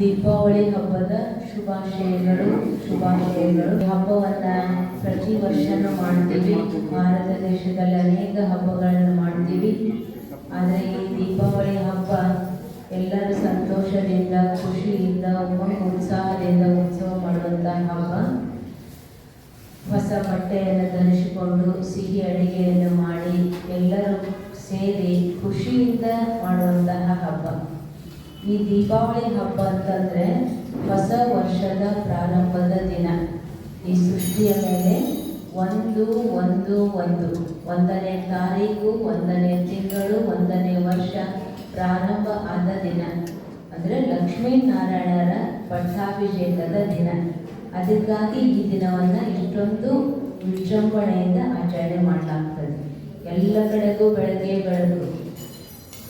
ದೀಪಾವಳಿ ಹಬ್ಬದ ಶುಭಾಶಯಗಳು ಶುಭಾಶಯಗಳು. ಹಬ್ಬವನ್ನ ಪ್ರತಿ ವರ್ಷನೂ ಮಾಡ್ತೀವಿ. ಭಾರತ ದೇಶದಲ್ಲಿ ಅನೇಕ ಹಬ್ಬಗಳನ್ನು ಮಾಡ್ತೀವಿ. ಆದರೆ ಈ ದೀಪಾವಳಿ ಹಬ್ಬ ಎಲ್ಲರೂ ಸಂತೋಷದಿಂದ, ಖುಷಿಯಿಂದ ಉತ್ಸಾಹದಿಂದ ಉತ್ಸವ ಮಾಡುವಂತಹ ಹಬ್ಬ. ಹೊಸ ಬಟ್ಟೆಯನ್ನು ಧರಿಸಿಕೊಂಡು, ಸಿಹಿ ಅಡಿಗೆಯನ್ನು ಮಾಡಿ ಎಲ್ಲರೂ ಸೇರಿ ಖುಷಿಯಿಂದ ಮಾಡುವಂತಹ ಹಬ್ಬ ಈ ದೀಪಾವಳಿ ಹಬ್ಬ ಅಂತಂದ್ರೆ ಹೊಸ ವರ್ಷದ ಪ್ರಾರಂಭದ ದಿನ. ಈ ಸೃಷ್ಟಿಯ ಮೇಲೆ ಒಂದು ಒಂದು ಒಂದು. ಒಂದನೇ ತಾರೀಕು, ಒಂದನೇ ತಿಂಗಳು, ಒಂದನೇ ವರ್ಷ ಪ್ರಾರಂಭ ಆದ ದಿನ. ಅಂದರೆ ಲಕ್ಷ್ಮೀನಾರಾಯಣರ ಪಟ್ಟಾಭಿಷೇಕದ ದಿನ. ಅದಕ್ಕಾಗಿ ಈ ದಿನವನ್ನ ಇಷ್ಟೊಂದು ವಿಜೃಂಭಣೆಯಿಂದ ಆಚರಣೆ ಮಾಡಲಾಗ್ತದೆ. ಎಲ್ಲ ಕಡೆಗೂ ಬೆಳಗ್ಗೆ ಬೆಳಕು.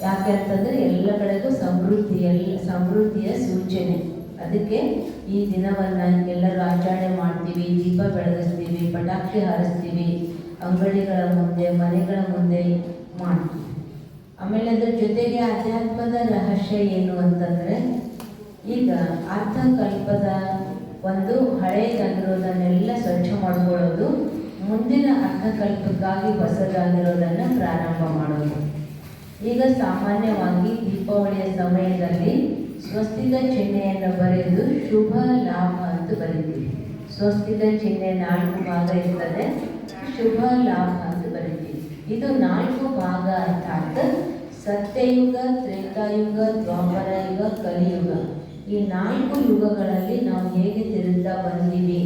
ಯಾಕೆ ಅಂತಂದ್ರೆ ಎಲ್ಲ ಕಡೆಗೂ ಸಮೃದ್ಧಿ ಎಲ್ಲ ಸಮೃದ್ಧಿಯ ಸೂಚನೆ. ಅದಕ್ಕೆ ಈ ದಿನವನ್ನ ಎಲ್ಲರೂ ಆಚರಣೆ ಮಾಡ್ತೀವಿ, ದೀಪ ಬೆಳಗಿಸ್ತೀವಿ, ಪಟಾಕಿ ಹಾರಿಸ್ತೀವಿ, ಅಂಗಡಿಗಳ ಮುಂದೆ, ಮನೆಗಳ ಮುಂದೆ ಮಾಡ್ತೀವಿ. ಆಮೇಲೆ ಅದ್ರ ಜೊತೆಗೆ ಅಧ್ಯಾತ್ಮದ ರಹಸ್ಯ ಏನು ಅಂತಂದ್ರೆ, ಈಗ ಅರ್ಥಕಲ್ಪದ ಒಂದು ಹಳೆಯದಾಗಿರೋದನ್ನೆಲ್ಲ ಸ್ವಚ್ಛ ಮಾಡ್ಕೊಳ್ಳೋದು, ಮುಂದಿನ ಅರ್ಥಕಲ್ಪಕ್ಕಾಗಿ ಹೊಸದಾಗಿರೋದನ್ನ ಪ್ರಾರಂಭ ಮಾಡೋದು. ಈಗ ಸಾಮಾನ್ಯವಾಗಿ ದೀಪಾವಳಿಯ ಸಮಯದಲ್ಲಿ ಸ್ವಸ್ತಿಕ ಚಿಹ್ನೆಯನ್ನು ಬರೆದು ಶುಭ ಲಾಭ ಅಂತ ಬರೀತೀವಿ. ಸ್ವಸ್ತಿಕ ಚಿಹ್ನೆ ನಾಲ್ಕು ಭಾಗ ಇರ್ತದೆ, ಶುಭ ಲಾಭ ಅಂತ ಬರೀತೀವಿ. ಇದು ನಾಲ್ಕು ಭಾಗ ಅಂತ ಅರ್ಥಾತ್ ಸತ್ಯಯುಗ, ತ್ರೇತಾಯುಗ ದ್ವಾಪರ ಯುಗ ಕಲಿಯುಗ. ಈ ನಾಲ್ಕು ಯುಗಗಳಲ್ಲಿ ನಾವು ಹೇಗೆ ತಿರುತ್ತಾ ಬಂದೀವಿ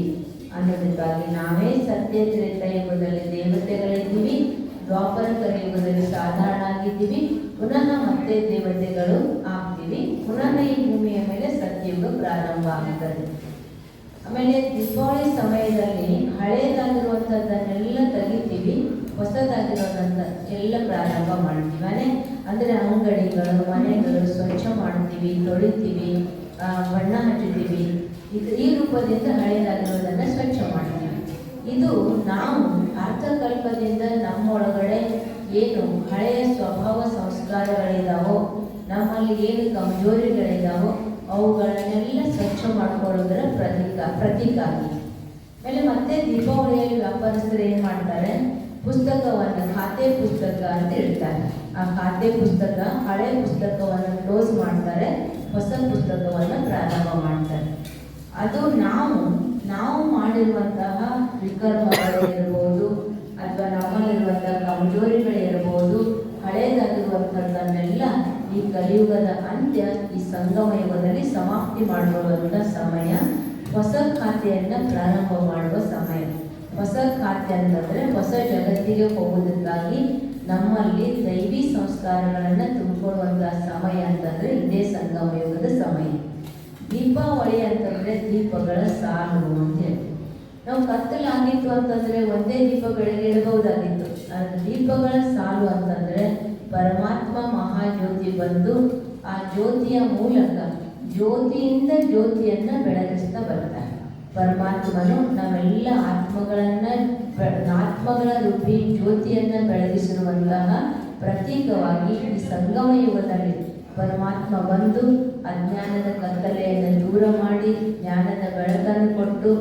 ಅನ್ನೋದಕ್ಕಾಗಿ ನಾವೇ ಸತ್ಯ, ತ್ರೇತಾಯುಗದಲ್ಲಿ ದೇವತೆಗಳಿದ್ದೀವಿ, ದ್ವಾಪರ ಕಲಿಯುಗದಲ್ಲಿ ಸಾಧಾರಣ ಆಗಿದ್ದೀವಿ. ಪುನಃ ಮತ್ತೆ ದೇವತೆಗಳು ಆಗ್ತೀವಿ. ಪುನಃ ಈ ಭೂಮಿಯ ಮೇಲೆ ಸತ್ಯುಗ ಪ್ರಾರಂಭ ಆಗ್ತದೆ ಆಮೇಲೆ ದೀಪಾವಳಿ ಸಮಯದಲ್ಲಿ ಹಳೇದಾಗಿರುವಂಥದ್ದನ್ನೆಲ್ಲ ತೆಗಿತೀವಿ. ಹೊಸದಾಗಿರೋದಂತ ಎಲ್ಲ ಪ್ರಾರಂಭ ಮಾಡ್ತೀವಿ. ಮನೆ, ಅಂದರೆ ಅಂಗಡಿಗಳು, ಮನೆಗಳು ಸ್ವಚ್ಛ ಮಾಡ್ತೀವಿ, ತೊಳಿತೀವಿ ಬಣ್ಣ ಹಚ್ಚುತ್ತೀವಿ ಇದು ಈ ರೂಪದಿಂದ ಹಳೆಯದಾಗಿರೋದನ್ನು ಸ್ವಚ್ಛ ಮಾಡ್ತೀವಿ. ಇದು ನಾವು ಅರ್ಥಕಲ್ಪದಿಂದ ನಮ್ಮೊಳಗಡೆ ಏನು ಹಳೆಯ ಸ್ವಭಾವ ಸಂಸ್ಕಾರಗಳಿದಾವೋ, ನಮ್ಮಲ್ಲಿ ಏನು ಕಮಜೋರಿಗಳಿದಾವೋ, ಅವುಗಳನ್ನೆಲ್ಲ ಸ್ವಚ್ಛ ಮಾಡಿಕೊಳ್ಳೋದರ ಪ್ರತೀಕ, ಪ್ರತೀಕಾಗಿ. ಆಮೇಲೆ ಮತ್ತೆ ದೀಪಾವಳಿಯಲ್ಲಿ ವ್ಯಾಪಾರಸ್ಥರು ಏನು ಮಾಡ್ತಾರೆ? ಪುಸ್ತಕವನ್ನು ಖಾತೆ ಪುಸ್ತಕ ಅಂತ ಹೇಳ್ತಾರೆ ಆ ಖಾತೆ ಪುಸ್ತಕ, ಹಳೆ ಪುಸ್ತಕವನ್ನು ಕ್ಲೋಸ್ ಮಾಡ್ತಾರೆ, ಹೊಸ ಪುಸ್ತಕವನ್ನು ಪ್ರಾರಂಭ ಮಾಡ್ತಾರೆ. ಅದು ನಾವು ನಾವು ಮಾಡಿರುವಂತಹ ವಿಕರ್ಮಗಳಿರ್ಬೋದು ಅಥವಾ ನಮ್ಮಲ್ಲಿರುವಂತಹ ಕಮಜೋರಿಗಳಿರ್ಬೋದು ಹಳೇದಾಗಿರುವಂಥದ್ದನ್ನೆಲ್ಲ ಈ ಕಲಿಯುಗದ ಅಂತ್ಯ ಈ ಸಂಗಮ ಯುಗದಲ್ಲಿ ಸಮಾಪ್ತಿ ಮಾಡಿಕೊಳ್ಳುವಂಥ ಸಮಯ ಹೊಸ ಖಾತೆಯನ್ನ ಪ್ರಾರಂಭ ಮಾಡುವ ಸಮಯ. ಹೊಸ ಖಾತೆ ಅಂತಂದ್ರೆ ಹೊಸ ಜಗತ್ತಿಗೆ ಹೋಗುವುದಕ್ಕಾಗಿ ನಮ್ಮಲ್ಲಿ ದೈವಿ ಸಂಸ್ಕಾರಗಳನ್ನು ತುಂಬಿಕೊಳ್ಳುವಂತಹ ಸಮಯ ಅಂತಂದ್ರೆ ಇದೇ ಸಂಗಮ ಯುಗದ ಸಮಯ. ದೀಪಾವಳಿ ಅಂತಂದ್ರೆ ದೀಪಗಳ ಸಾಲು ಅಂತ ಹೇಳಿ. ನಾವು ಕತ್ತಲಾಗಿತ್ತು ಅಂತಂದ್ರೆ ಒಂದೇ ದೀಪ ಇಡಬಹುದಾಗಿತ್ತು. ಆದರೆ ದೀಪಗಳ ಸಾಲು ಅಂತಂದ್ರೆ ಮಹಾಜ್ಯೋತಿ ಬಂದು ಆ ಜ್ಯೋತಿಯ ಮೂಲಕ ಜ್ಯೋತಿಯಿಂದ ಜ್ಯೋತಿಯನ್ನ ಬೆಳಗಿಸ್ತಾ ಬರ್ತಾರೆ. ಪರಮಾತ್ಮನು ನಾವೆಲ್ಲ ಆತ್ಮಗಳನ್ನ ಆತ್ಮಗಳ ರೂಪಿ ಜ್ಯೋತಿಯನ್ನ ಬೆಳಗಿಸಿರುವಂತಹ ಪ್ರತೀಕವಾಗಿ ಈ ಸಂಗಮ ಯುಗದಲ್ಲಿ ಪರಮಾತ್ಮ ಬಂದು ಅಜ್ಞಾನದ ಕತ್ತಲೆಯನ್ನು ದೂರ ಮಾಡಿ ಜ್ಞಾನದ ಬೆಳಕನ್ನು ಕೊಟ್ಟು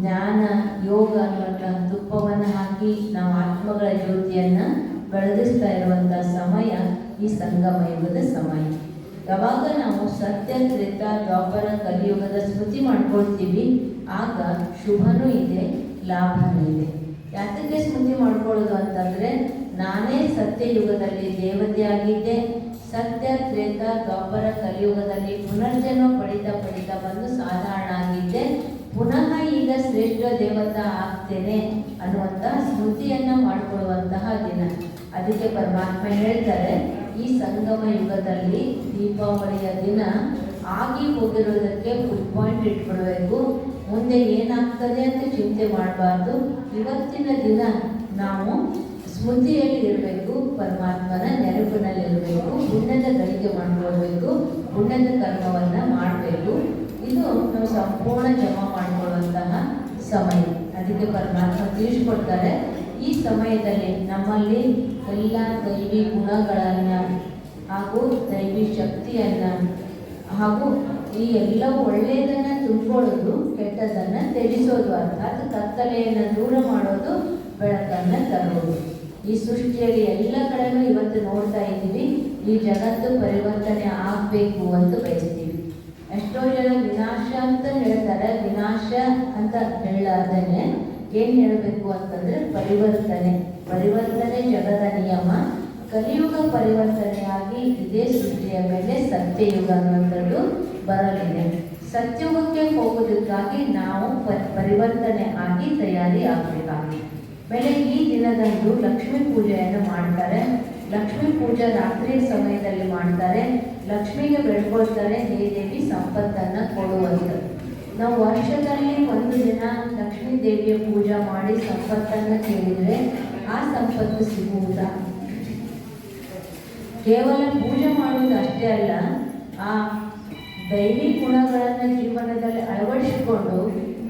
ಜ್ಞಾನ, ಯೋಗ ಅನ್ನುವಂತಹ ತುಪ್ಪವನ್ನು ಹಾಕಿ ನಾವು ಆತ್ಮಗಳ ಜ್ಯೋತಿಯನ್ನ ಬೆಳಗಿಸ್ತಾ ಇರುವಂತಹ ಸಮಯ ಈ ಸಂಗಮ ಯುಗದ ಸಮಯ. ಯಾವಾಗ ನಾವು ಸತ್ಯ ತ್ರೇತ ದ್ವಾಪರ, ಕಲಿಯುಗದ ಸ್ಮೃತಿ ಮಾಡ್ಕೊಳ್ತೀವಿ, ಆಗ ಶುಭನೂ ಇದೆ, ಲಾಭನೂ ಇದೆ. ಯಾತಕ್ಕೆ ಸ್ಮೃತಿ ಮಾಡ್ಕೊಳ್ಳೋದು ಅಂತಂದ್ರೆ, ನಾನೇ ಸತ್ಯ ಯುಗದಲ್ಲಿ ದೇವತೆಯಾಗಿದ್ದೆ, ಸತ್ಯ, ತ್ರೇತ, ದ್ವಾಪರ, ಕಲಿಯುಗದಲ್ಲಿ ಪುನರ್ಜನ್ಮ ಪಡಿತಾ ಪಡಿತಾ ಬಂದು ಸಾಧಾರಣ ಆಗಿದ್ದೆ, ಪುನಃ ಈಗ ಶ್ರೇಷ್ಠ ದೇವತಾ ಆಗ್ತೇನೆ ಅನ್ನುವಂತಹ ಸ್ಮೃತಿಯನ್ನು ಮಾಡಿಕೊಳ್ಳುವಂತಹ ದಿನ. ಅದಕ್ಕೆ ಪರಮಾತ್ಮ ಹೇಳ್ತಾರೆ ಈ ಸಂಗಮ ಯುಗದಲ್ಲಿ ದೀಪಾವಳಿಯ ದಿನ ಆಗಿ ಹೋಗಿರೋದಕ್ಕೆ ಫುಲ್ ಪಾಯಿಂಟ್ ಇಟ್ಕೊಳ್ಬೇಕು ಮುಂದೆ ಏನಾಗ್ತದೆ ಅಂತ ಚಿಂತೆ ಮಾಡಬಾರ್ದು. ಇವತ್ತಿನ ದಿನ ನಾವು ಸ್ಮೃತಿಯಲ್ಲಿ ಇರಬೇಕು ಪರಮಾತ್ಮನ ನೆನಪಿನಲ್ಲಿ ಇರಬೇಕು ಪುಣ್ಯದ ಗಳಿಕೆ ಮಾಡ್ಕೊಳ್ಬೇಕು, ಪುಣ್ಯದ ಕರ್ಮವನ್ನು ಮಾಡಬೇಕು. ಇದು ನಾವು ಸಂಪೂರ್ಣ ಜಮಾ ಮಾಡಿಕೊಳ್ಳುವಂತಹ ಸಮಯ. ಅದಕ್ಕೆ ಪರಮಾತ್ಮ ತಿಳಿಸ್ಕೊಡ್ತಾರೆ. ಈ ಸಮಯದಲ್ಲಿ ನಮ್ಮಲ್ಲಿ ಎಲ್ಲ ದೈವಿ ಗುಣಗಳನ್ನು ಹಾಗೂ ದೈವಿ ಶಕ್ತಿಯನ್ನು ಹಾಗೂ ಈ ಎಲ್ಲ ಒಳ್ಳೆಯದನ್ನು ತುಂಬಿಕೊಳ್ಳೋದು ಕೆಟ್ಟದನ್ನು ತ್ಯಜಿಸೋದು ಅರ್ಥಾತ್ ಕತ್ತಲೆಯನ್ನು ದೂರ ಮಾಡೋದು, ಬೆಳಕನ್ನು ತರೋದು. ಈ ಸೃಷ್ಟಿಯಲ್ಲಿ ಎಲ್ಲ ಕಡೆಯೂ ಇವತ್ತು ನೋಡ್ತಾ ಇದ್ದೀವಿ. ಈ ಜಗತ್ತು ಪರಿವರ್ತನೆ ಆಗಬೇಕು ಅಂತ ಬಯಸ್ತೀವಿ. ಎಷ್ಟೋ ಜನ ವಿನಾಶ ಅಂತ ಹೇಳ್ತಾರೆ. ವಿನಾಶ ಅಂತ ಹೇಳಾರ್ದೇನೆ ಏನ್ ಹೇಳಬೇಕು ಅಂತಂದ್ರೆ ಪರಿವರ್ತನೆ. ಪರಿವರ್ತನೆ ಜಗದ ನಿಯಮ. ಕಲಿಯುಗ ಪರಿವರ್ತನೆಯಾಗಿ ಇದೇ ಸೃಷ್ಟಿಯ ಮೇಲೆ ಸತ್ಯಯುಗ ಅನ್ನುವಂಥದ್ದು ಬರಲಿದೆ. ಸತ್ಯಯುಗಕ್ಕೆ ಹೋಗೋದಕ್ಕಾಗಿ ನಾವು ಪರಿವರ್ತನೆ ಆಗಿ ತಯಾರಿ ಆಗಬೇಕಾಗಿ ಮೇಲೆ ಈ ದಿನದಂದು ಲಕ್ಷ್ಮೀ ಪೂಜೆಯನ್ನು ಮಾಡ್ತಾರೆ. ಲಕ್ಷ್ಮೀ ಪೂಜೆ ರಾತ್ರಿ ಸಮಯದಲ್ಲಿ ಮಾಡ್ತಾರೆ. ಲಕ್ಷ್ಮಿಗೆ ಬೆಳ್ಕೊಳ್ತಾರೆ ದೇವಿ, ಸಂಪತ್ತನ್ನು ಕೊಡುವಂಥದ್ದು ನಾವು ವರ್ಷದಲ್ಲಿ ಒಂದು ದಿನ ಲಕ್ಷ್ಮೀ ದೇವಿಯ ಪೂಜೆ ಮಾಡಿ ಸಂಪತ್ತನ್ನು ಕೇಳಿದರೆ ಆ ಸಂಪತ್ತು ಸಿಗುವುದಾ? ಕೇವಲ ಪೂಜೆ ಮಾಡುವುದು ಅಷ್ಟೇ ಅಲ್ಲ, ಆ ದೈವಿ ಗುಣಗಳನ್ನು ಜೀವನದಲ್ಲಿ ಅಳವಡಿಸಿಕೊಂಡು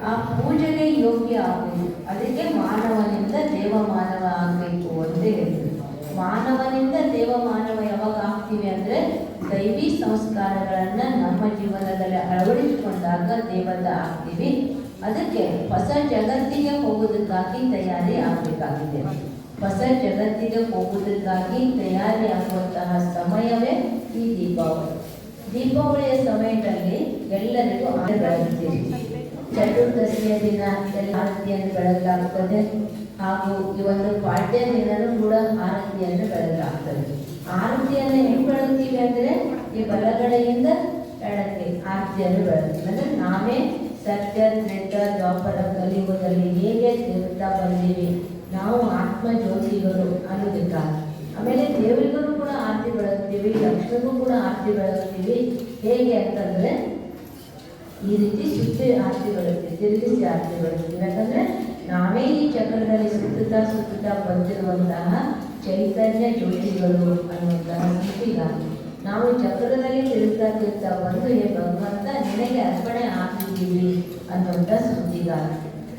ಆ ಪೂಜೆಗೆ ಯೋಗ್ಯ ಆಗುವುದು ಅದಕ್ಕೆ ಮಾನವನಿಂದ ದೇವ ಮಾನವ ಆಗಬೇಕು ಅಂತ ಮಾನವನಿಂದ ದೇವಮಾನವ ಯಾವಾಗ ಆಗ್ತೀವಿ ಅಂದರೆ ದೈವಿ ಸಂಸ್ಕಾರಗಳನ್ನು ನಮ್ಮ ಜೀವನದಲ್ಲಿ ಅಳವಡಿಸಿಕೊಂಡಾಗ ದೇವತ ಆಗ್ತೀವಿ. ಅದಕ್ಕೆ ಹೊಸ ಜಗತ್ತಿಗೆ ಹೋಗುವುದಕ್ಕಾಗಿ ತಯಾರಿ ಆಗಬೇಕಾಗಿದೆ. ಹೊಸ ಜಗತ್ತಿಗೆ ಹೋಗುವುದಕ್ಕಾಗಿ ತಯಾರಿ ಆಗುವಂತಹ ಸಮಯವೇ ಈ ದೀಪಾವಳಿ. ದೀಪಾವಳಿಯ ಸಮಯದಲ್ಲಿ ಎಲ್ಲರಿಗೂ ಬೆಳಗುತ್ತೀವಿ ಚತುರ್ದಶಿಯ ದಿನ ಎಲ್ಲ ಆರತಿಯನ್ನು ಬೆಳಗಾಗ್ತದೆ ಹಾಗೂ ಈ ಒಂದು ಪಾಡ್ಯ ದಿನನೂ ಕೂಡ ಆರತಿಯನ್ನು ಬೆಳಗಾಗ್ತದೆ ಆರತಿಯನ್ನು ಹೆಂಗೆ ಬೆಳಗ್ತೀವಿ ಅಂದ್ರೆ ಈ ಬಲಗಡೆಯಿಂದ ಎಡಕ್ಕೆ ಆರತಿಯನ್ನು ಬೆಳಗ್ತೀವಿ. ಅಂದ್ರೆ ನಾವೇ ಸತ್ಯ ತ್ರೇತ ದ್ವಾಪರ ಕಲಿಯುಗದಲ್ಲಿ ಹೇಗೆ ತಿರುತ್ತಾ ಬಂದೀವಿ? ನಾವು ಆತ್ಮ ಜ್ಯೋತಿಗಳು ಅನ್ನೋದಕ್ಕಾಗಿ ಆಮೇಲೆ ದೇವರಿಗೂ ಕೂಡ ಆರತಿ ಬೆಳಗ್ತೀವಿ ಲಕ್ಷ್ಮಿಗೂ ಕೂಡ ಆರತಿ ಬೆಳಗ್ತೀವಿ ಹೇಗೆ ಅಂತಂದ್ರೆ ಈ ರೀತಿ ಸುತ್ತಿ ಆರತಿ ಬೆಳಗ್ತೀವಿ ತಿರುಗಿಸಿ ಆರತಿ ಬೆಳಗ್ತೀವಿ ಯಾಕಂದ್ರೆ ನಾವೇ ಈ ಚಕ್ರದಲ್ಲಿ ಸುತ್ತುತ್ತಾ ಸುತ್ತುತ್ತಾ ಬಂದಿರುವಂತಹ ಚೈತನ್ಯ ಜ್ಯೋತಿಗಳು ಅನ್ನುವಂತಹ ಸ್ಥಿತಿಗಾಗಿ ನಾವು ಚಕ್ರದಲ್ಲಿ ತಿರುಗ್ತಾ ಬಂದು ಹೇ ಭಗವಂತ ನಿನಗೆ ಅರ್ಪಣೆ ಹಾಕಿದ್ದೀವಿ ಅನ್ನುವಂಥ ಸುದ್ದಿಗಾರ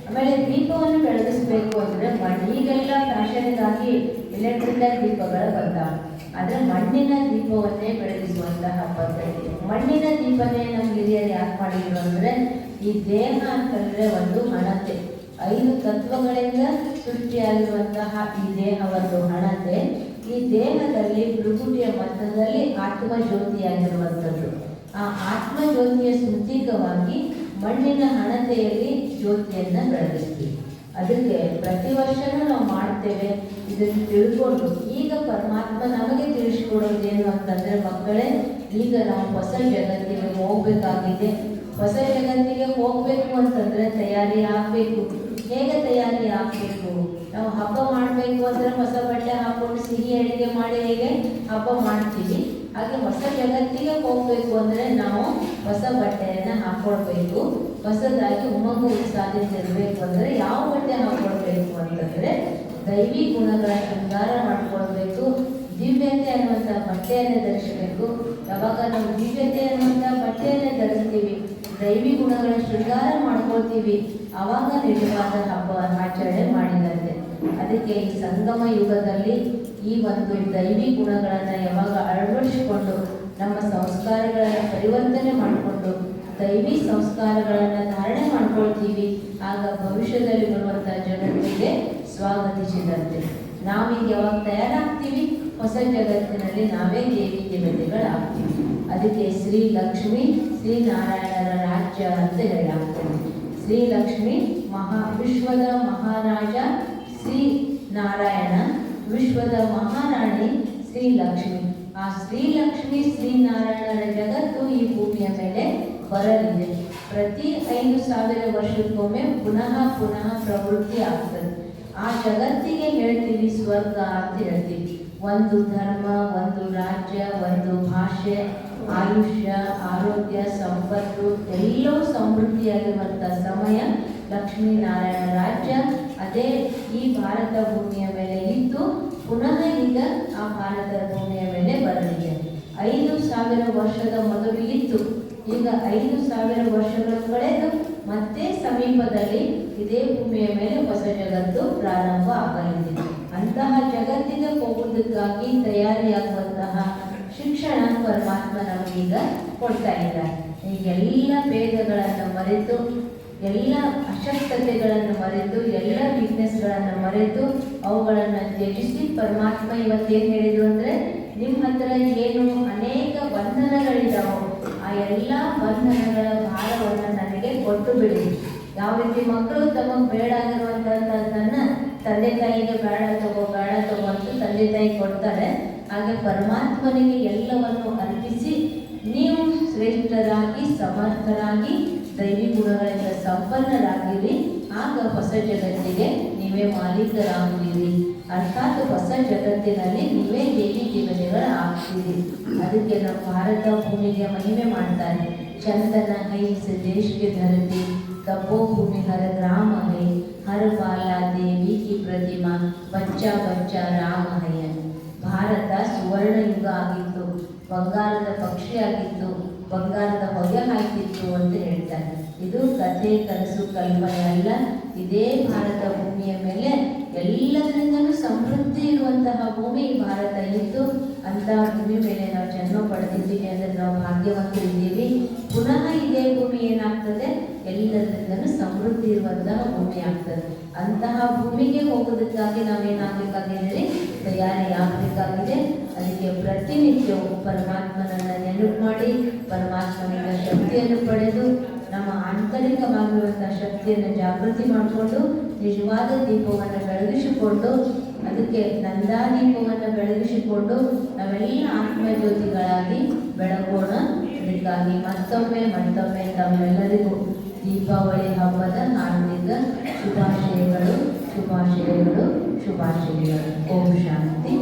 ಆಮೇಲೆ ದೀಪವನ್ನು ಬೆಳಗಿಸ್ಬೇಕು ಅಂದರೆ ಮಣ್ಣಿಗೆಲ್ಲ ಫ್ಯಾಷನ್ಗಾಗಿ ಎಲೆಕ್ಟ್ರಿಕಲ್ ದೀಪಗಳು ಬರ್ತಾವೆ ಆದರೆ ಮಣ್ಣಿನ ದೀಪವನ್ನೇ ಬೆಳಗಿಸುವಂತಹ ಪದ್ಧತಿ. ಮಣ್ಣಿನ ದೀಪನೇ ನಮ್ಮ ಹಿರಿಯರು ಯಾಕೆ ಮಾಡಿದ್ರು ಅಂದರೆ ಈ ದೇಹ ಅಂತಂದರೆ ಒಂದು ಹಣತೆ. ಐದು ತತ್ವಗಳಿಂದ ಸೃಷ್ಟಿಯಾಗಿರುವಂತಹ ಈ ದೇಹ ಒಂದು ಹಣತೆ. ಈ ದೇಹದಲ್ಲಿ ಪ್ರಕೃತಿಯ ಮಟ್ಟದಲ್ಲಿ ಆತ್ಮ ಜ್ಯೋತಿಯಾಗಿರುವಂಥದ್ದು ಆ ಆತ್ಮ ಜ್ಯೋತಿಯ ಸೂಚಿಕವಾಗಿ ಮಣ್ಣಿನ ಹಣತೆಯಲ್ಲಿ ಜ್ಯೋತಿಯನ್ನು ಬೆಳಗಿಸ್ತೀವಿ ಅದಕ್ಕೆ ಪ್ರತಿ ವರ್ಷನೂ ನಾವು ಮಾಡ್ತೇವೆ. ಇದನ್ನು ತಿಳ್ಕೊಂಡು ಈಗ ಪರಮಾತ್ಮ ನಮಗೆ ತಿಳಿಸ್ಕೊಡೋದೇನು ಅಂತಂದ್ರೆ, ಮಕ್ಕಳೇ, ಈಗ ನಾವು ಹೊಸ ಜಗತ್ತಿಗೆ ಹೋಗ್ಬೇಕಾಗಿದೆ. ಹೊಸ ಜಗತ್ತಿಗೆ ಹೋಗಬೇಕು ಅಂತಂದ್ರೆ ತಯಾರಿ ಆಗಬೇಕು. ಹೇಗೆ ತಯಾರಿ ಆಗ್ಬೇಕು? ನಾವು ಹಬ್ಬ ಮಾಡಬೇಕು ಅಂದರೆ ಹೊಸ ಬಟ್ಟೆ ಹಾಕೊಂಡು, ಸಿಹಿ ಅಡುಗೆ ಮಾಡಿ ಹೇಗೆ ಹಬ್ಬ ಮಾಡ್ತೀವಿ. ಹಾಗೆ ಹೊಸ ಜಗತ್ತಿಗೆ ಹೋಗಬೇಕು ಅಂದರೆ ನಾವು ಹೊಸ ಬಟ್ಟೆಯನ್ನು ಹಾಕೊಳ್ಬೇಕು. ಹೊಸದಾಗಿ ಉಮ್ಮಗು ಸಾಧ್ಯತೆ ಇರಬೇಕು ಅಂದರೆ ಯಾವ ಬಟ್ಟೆ ಹಾಕೊಳ್ಬೇಕು ಅಂತಂದರೆ ದೈವಿ ಗುಣಗಳ ಶೃಂಗಾರ ಮಾಡಿಕೊಳ್ಬೇಕು. ದಿವ್ಯತೆ ಅನ್ನುವಂಥ ಬಟ್ಟೆಯನ್ನೇ ಧರಿಸಬೇಕು. ಯಾವಾಗ ನಾವು ದಿವ್ಯತೆ ಅನ್ನುವಂಥ ಬಟ್ಟೆಯನ್ನೇ ಧರಿಸ್ತೀವಿ, ದೈವಿ ಗುಣಗಳ ಶೃಂಗಾರ ಮಾಡ್ಕೊಳ್ತೀವಿ ಆವಾಗ ನಿಜವಾದ ಹಬ್ಬ ಆಚರಣೆ ಮಾಡಿದಂತೆ. ಅದಕ್ಕೆ ಈ ಸಂಗಮ ಯುಗದಲ್ಲಿ ಈ ಒಂದು ದೈವಿ ಗುಣಗಳನ್ನು ಯಾವಾಗ ಅಳವಡಿಸಿಕೊಂಡು ನಮ್ಮ ಸಂಸ್ಕಾರಗಳನ್ನು ಪರಿವರ್ತನೆ ಮಾಡಿಕೊಂಡು ದೈವಿ ಸಂಸ್ಕಾರಗಳನ್ನು ಧಾರಣೆ ಮಾಡ್ಕೊಳ್ತೀವಿ, ಆಗ ಭವಿಷ್ಯದಲ್ಲಿ ಬರುವಂಥ ಜಗತ್ತಿಗೆ ಸ್ವಾಗತಿಸಿದಂತೆ ನಾವೀಗ ಯಾವಾಗ ತಯಾರಾಗ್ತೀವಿ? ಹೊಸ ಜಗತ್ತಿನಲ್ಲಿ ನಾವೇ ದೇವಿ ದೇವತೆಗಳಾಗ್ತೀವಿ. ಅದಕ್ಕೆ ಶ್ರೀ ಲಕ್ಷ್ಮಿ, ಶ್ರೀ ನಾರಾಯಣರ ರಾಜ್ಯ ಅಂತ ಹೇಳಲಾಗ್ತೀವಿ ಶ್ರೀ ಲಕ್ಷ್ಮಿ ಮಹಾ ವಿಶ್ವದ ಮಹಾರಾಜ ಶ್ರೀ ನಾರಾಯಣ, ವಿಶ್ವದ ಮಹಾರಾಣಿ ಶ್ರೀ ಲಕ್ಷ್ಮಿ. ಆ ಶ್ರೀ ಲಕ್ಷ್ಮಿ, ಶ್ರೀ ನಾರಾಯಣರ ಜಗತ್ತು ಈ ಭೂಮಿಯ ಮೇಲೆ ಬರಲಿದೆ. ಪ್ರತಿ ಐದು ಸಾವಿರ ವರ್ಷಕ್ಕೊಮ್ಮೆ ಪುನಃ ಪುನಃ ಪ್ರವೃತ್ತಿ ಆಗ್ತದೆ. ಆ ಜಗತ್ತಿಗೆ ಹೇಳ್ತೀವಿ ಸ್ವರ್ಗ ಅಂತ ಹೇಳ್ತೀವಿ ಒಂದು ಧರ್ಮ, ಒಂದು ರಾಜ್ಯ, ಒಂದು ಭಾಷೆ, ಆಯುಷ್ಯ, ಆರೋಗ್ಯ, ಸಂಪತ್ತು ಎಲ್ಲವೂ ಸಮೃದ್ಧಿಯಾಗಿರುವಂಥ ಸಮಯ ಲಕ್ಷ್ಮೀನಾರಾಯಣ ರಾಜ್ಯ ಅದೇ ಈ ಭಾರತ ಭೂಮಿಯ ಮೇಲೆ ಇದ್ದು ಪುನಃ ಈಗ ಆ ಭಾರತ ಭೂಮಿಯ ಮೇಲೆ ಬರಲಿದೆ. ಐದು ಸಾವಿರ ವರ್ಷದ ಮೊದಲು ಇತ್ತು. ಈಗ ಐದು ಸಾವಿರ ವರ್ಷಗಳು ಕಳೆದು ಮತ್ತೆ ಸಮೀಪದಲ್ಲಿ ಇದೇ ಭೂಮಿಯ ಮೇಲೆ ಹೊಸ ಜಗತ್ತು ಪ್ರಾರಂಭ ಆಗಲಿದೆ. ಅಂತಹ ಜಗತ್ತಿಗೆ ಹೋಗುವುದಕ್ಕಾಗಿ ತಯಾರಿಯಾಗುವಂತಹ ಶಿಕ್ಷಣ ಪರಮಾತ್ಮ ನಮಗೀಗ ಕೊಡ್ತಾ ಇದ್ದಾರೆ. ಈಗೆಲ್ಲ ಭೇದಗಳನ್ನು ಮರೆತು ಎಲ್ಲ ಅಶಕ್ತತೆಗಳನ್ನು ಮರೆತು, ಎಲ್ಲ ವೀಕ್ನೆಸ್ಗಳನ್ನು ಮರೆತು ಅವುಗಳನ್ನು ತ್ಯಜಿಸಿ ಪರಮಾತ್ಮ ಇವತ್ತೇನು ಹೇಳಿದ್ರು ಅಂದರೆ ನಿಮ್ಮ ಹತ್ರ ಏನು ಅನೇಕ ಬಂಧನಗಳಿದ್ದಾವೆ ಆ ಎಲ್ಲ ಬಂಧನಗಳ ಭಾರವನ್ನು ನನಗೆ ಕೊಟ್ಟು ಬಿಡಿ. ಯಾವ ರೀತಿ ಮಕ್ಕಳು ತಮಗೆ ಬೇಡ ಆಗಿರುವಂಥದ್ದನ್ನು ತಂದೆ ತಾಯಿಗೆ ಬೇಡ ತಗೋ ಬೇಡ ತಗೋ ಅಂತ ತಂದೆ ತಾಯಿ ಕೊಡ್ತಾರೆ, ಹಾಗೆ ಪರಮಾತ್ಮನಿಗೆ ಎಲ್ಲವನ್ನು ಅರ್ಪಿಸಿ, ನೀವು ಶ್ರೇಷ್ಠರಾಗಿ, ಸಮರ್ಥರಾಗಿ, ದೈವಿ ಗುಣಗಳಿಂದ ಸಂಪನ್ನರಾಗಿರಿ. ಆಗ ಹೊಸ ಜಗತ್ತಿಗೆ ನೀವೇ ಮಾಲೀಕರಾಗುವಿರಿ. ಅರ್ಥಾತ್ ಹೊಸ ಜಗತ್ತಿನಲ್ಲಿ ನೀವೇ ದೇವಿ ಜೀವನೆಗಳಾಗ್ತೀರಿ ಅದಕ್ಕೆ ನಮ್ಮ ಭಾರತ ಭೂಮಿಗೆ ಮಹಿಮೆ ಮಾಡ್ತಾರೆ. ಚಂದನ ಹೈ ದೇಶಕ್ಕೆ ಧರತಿ ತಪ್ಪೋ ಭೂಮಿ ಹರ ಗ್ರಾಮವೇ. ಹರ ಬಾಲ ದೇವಿ ಕಿ ಪ್ರತಿಮಾ, ಬಚ್ಚ ಬಚ್ಚ ರಾಮ ಹೈ ಭಾರತ ಸುವರ್ಣ ಯುಗ ಆಗಿತ್ತು. ಬಂಗಾರದ ಪಕ್ಷಿಯಾಗಿತ್ತು. ಹಾಕಿತ್ತು ಅಂತ ಹೇಳ್ತಾರೆ. ಇದು ಕಥೆ, ಕನಸು ಕಲ್ಪನೆ ಅಲ್ಲ ಇದೇ ಭಾರತ ಭೂಮಿಯ ಮೇಲೆ ಎಲ್ಲದರಿಂದಲೂ ಸಮೃದ್ಧಿ ಇರುವಂತಹ ಭೂಮಿ ಭಾರತ ಇದ್ದು ಅಂತಹ ಭೂಮಿ ಮೇಲೆ ನಾವು ಜನ್ಮ ಪಡೆದಿದ್ದೀವಿ ಅಂದರೆ ನಾವು ಭಾಗ್ಯವಂತರಿದ್ದೀವಿ. ಪುನಃ ಇದೇ ಭೂಮಿ ಏನಾಗ್ತದೆ? ಎಲ್ಲದರಿಂದಲೂ ಸಮೃದ್ಧಿ ಇರುವಂತಹ ಭೂಮಿ ಆಗ್ತದೆ. ಅಂತಹ ಭೂಮಿಗೆ ಹೋಗೋದಕ್ಕಾಗಿ ನಾವೇನಾಗಬೇಕಾಗಿದೆ ತಯಾರಿ ಆಗಬೇಕಾಗಿದೆ ಅದಕ್ಕೆ ಪ್ರತಿನಿತ್ಯವೂ ಪರಮಾತ್ಮನನ್ನ ನೆನಪು ಮಾಡಿ, ಪರಮಾತ್ಮನಿಂದ ಶಕ್ತಿಯನ್ನು ಪಡೆದು, ನಮ್ಮ ಆಂತರಿಕವಾಗಿರುವಂತಹ ಶಕ್ತಿಯನ್ನು ಜಾಗೃತಿ ಮಾಡಿಕೊಂಡು, ನಿಜವಾದ ದೀಪವನ್ನು ಬೆಳಗಿಸಿಕೊಂಡು, ಅದಕ್ಕೆ ನಂದಾ ದೀಪವನ್ನು ಬೆಳಗಿಸಿಕೊಂಡು, ನಾವೆಲ್ಲ ಆತ್ಮಜ್ಯೋತಿಗಳಾಗಿ ಬೆಳಗೋಣ. ಇದಕ್ಕಾಗಿ ಮತ್ತೊಮ್ಮೆ ಮತ್ತೊಮ್ಮೆ ತಮ್ಮೆಲ್ಲರಿಗೂ ದೀಪಾವಳಿ ಹಬ್ಬದ ಹಾರ್ದಿಕ ಶುಭಾಶಯಗಳು ಶುಭಾಶಯಗಳು ಶುಭಾಶಯಗಳು. ಓಂ ಶಾಂತಿ.